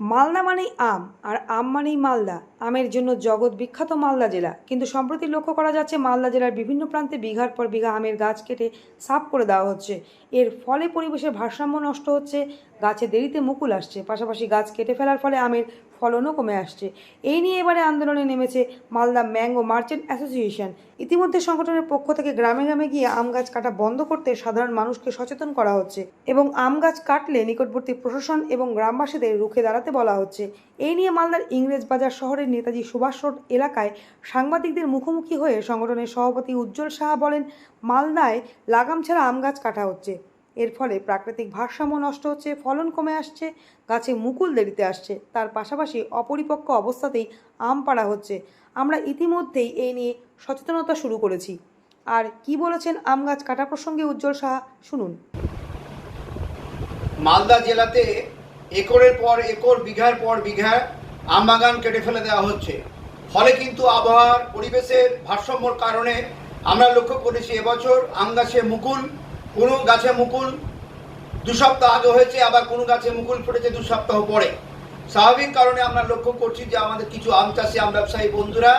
মালদা মানেই আম, আর আম মানেই মালদা। আমের জন্য জগৎ বিখ্যাত মালদা জেলা। কিন্তু সম্প্রতি লক্ষ্য করা যাচ্ছে, মালদা জেলার বিভিন্ন প্রান্তে বিঘার পর বিঘা আমের গাছ কেটে সাফ করে দেওয়া হচ্ছে। এর ফলে পরিবেশের ভারসাম্য নষ্ট হচ্ছে, গাছে দেরিতে মুকুল আসছে। পাশাপাশি গাছ কেটে ফেলার ফলে আমের ফলনও কমে আসছে। এই নিয়ে এবারে আন্দোলনে নেমেছে মালদা ম্যাঙ্গো মার্চেন্ট অ্যাসোসিয়েশন। ইতিমধ্যে সংগঠনের পক্ষ থেকে গ্রামে গ্রামে গিয়ে আম গাছ কাটা বন্ধ করতে সাধারণ মানুষকে সচেতন করা হচ্ছে এবং আম গাছ কাটলে নিকটবর্তী প্রশাসন এবং গ্রামবাসীদের রুখে দাঁড়াতে বলা হচ্ছে। এই নিয়ে মালদার ইংরেজ বাজার শহরের নেতাজি সুভাষ রোড এলাকায় সাংবাদিকদের মুখোমুখি হয়ে সংগঠনের সভাপতি উজ্জ্বল সাহা বলেন, মালদায় লাগাম ছাড়া আম গাছ কাটা হচ্ছে। এর ফলে প্রাকৃতিক ভারসাম্য নষ্ট হচ্ছে, ফলন কমে আসছে, গাছে মুকুল দেরিতে আসছে। তার পাশাপাশি অপরিপক্ক অবস্থাতেই আম পাড়া হচ্ছে। আমরা ইতিমধ্যেই এই নিয়ে সচেতনতা শুরু করেছি। আর কি বলেছেন আম গাছ কাটা প্রসঙ্গে উজ্জ্বল সাহা, শুনুন। মালদা জেলাতে একরের পর একর, বিঘার পর বিঘা আম বাগান কেটে ফেলে দেওয়া হচ্ছে। ফলে কিন্তু আবহাওয়ার পরিবেশের ভারসাম্যর কারণে আমরা লক্ষ্য করেছি, এবছর আম গাছে মুকুল কোনো গাছে মুকুল দু সপ্তাহ আগে হয়েছে, আবার কোনো গাছে মুকুল ফুটেছে দু সপ্তাহ পরে। স্বাভাবিক কারণে আমরা লক্ষ্য করছি যে আমাদের কিছু আম চাষি, আম ব্যবসায়ী বন্ধুরা,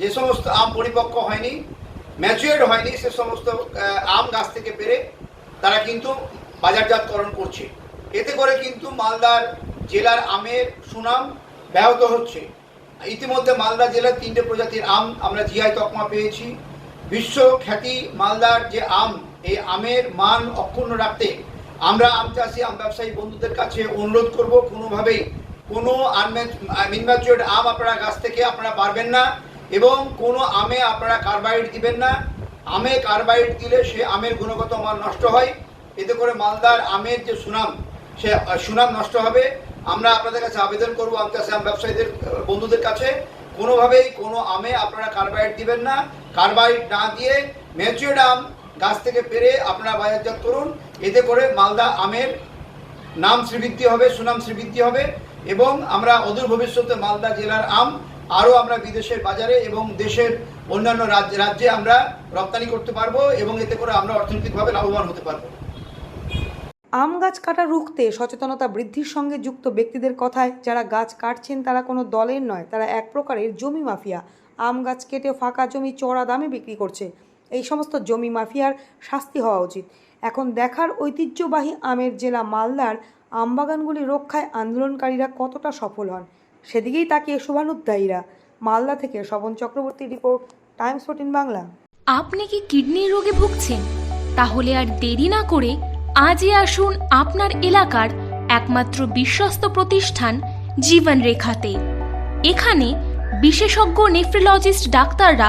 যে সমস্ত আম পরিপক্ক হয়নি ম্যাচুয়ার্ড হয়নি, সে সমস্ত আম গাছ থেকে পেরে তারা কিন্তু বাজারজাতকরণ করছে। এতে করে কিন্তু মালদার জেলার আমের সুনাম ব্যাহত হচ্ছে। ইতিমধ্যে মালদা জেলার তিনটে প্রজাতির আম আমরা জিআই তকমা পেয়েছি। বিশ্ব খ্যাতি মালদার যে আম এই আমের মান অক্ষুণ্ণ রাখতে আমরা আম চাষি, আম ব্যবসায়ী বন্ধুদের কাছে অনুরোধ করব, কোনোভাবেই কোনো আনম্যাচুয়ার্ড আম আপনারা গাছ থেকে আপনারা পারবেন না এবং কোনো আমে আপনারা কার্বাইড দিবেন না। আমে কার্বাইড দিলে সে আমের গুণগত মান নষ্ট হয়। এতে করে মালদার আমের যে সুনাম, সে, সুনাম নষ্ট হবে। আমরা আপনাদের কাছে আবেদন করব, আম চাষি, আম ব্যবসায়ীদের, বন্ধুদের কাছে। কোনোভাবেই কোনো আমে আপনারা কার্বাইড দিবেন না। কার্বাইড না দিয়ে ম্যাচুয়ার্ড আম গাছ থেকে পেরে আপনারা বাজারজাত করুন। এতে করে মালদা আমের নাম শ্রীবৃদ্ধি হবে, সুনাম শ্রীবৃদ্ধি হবে এবং আমরা অদূর ভবিষ্যতে মালদা জেলার আম আরও আমরা বিদেশের বাজারে এবং দেশের অন্যান্য রাজ্য- আমরা রপ্তানি করতে পারব এবং এতে করে আমরা অর্থনৈতিকভাবে লাভবান হতে পারব। আম গাছ কাটা রুখতে সচেতনতা বৃদ্ধির সঙ্গে যুক্ত ব্যক্তিদের কথায়, যারা গাছ কাটছেন তারা কোনো দলের নয়, তারা এক প্রকারের জমি মাফিয়া। আম গাছ কেটে ফাঁকা জমি চড়া দামে বিক্রি করছে। এই সমস্ত জমি মাফিয়ার শাস্তি হওয়া উচিত। এখন দেখার ঐতিহ্যবাহী আমের জেলা মালদার আমবাগানগুলি রক্ষায় আন্দোলনকারীরা কতটা সফল হন, সেদিকেই তাকিয়ে শুভানুধ্যায়ীরা। মালদা থেকে Shaban Chakraborty report, Times fourteen Bangla. আপনি কি কিডনির রোগে ভুগছেন? তাহলে আর দেরি না করে আজই আসুন আপনার এলাকার একমাত্র বিশ্বস্ত প্রতিষ্ঠান জীবন রেখাতে এখানে বিশেষজ্ঞ নেফ্রোলজিস্ট ডাক্তাররা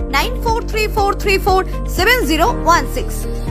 9434347016.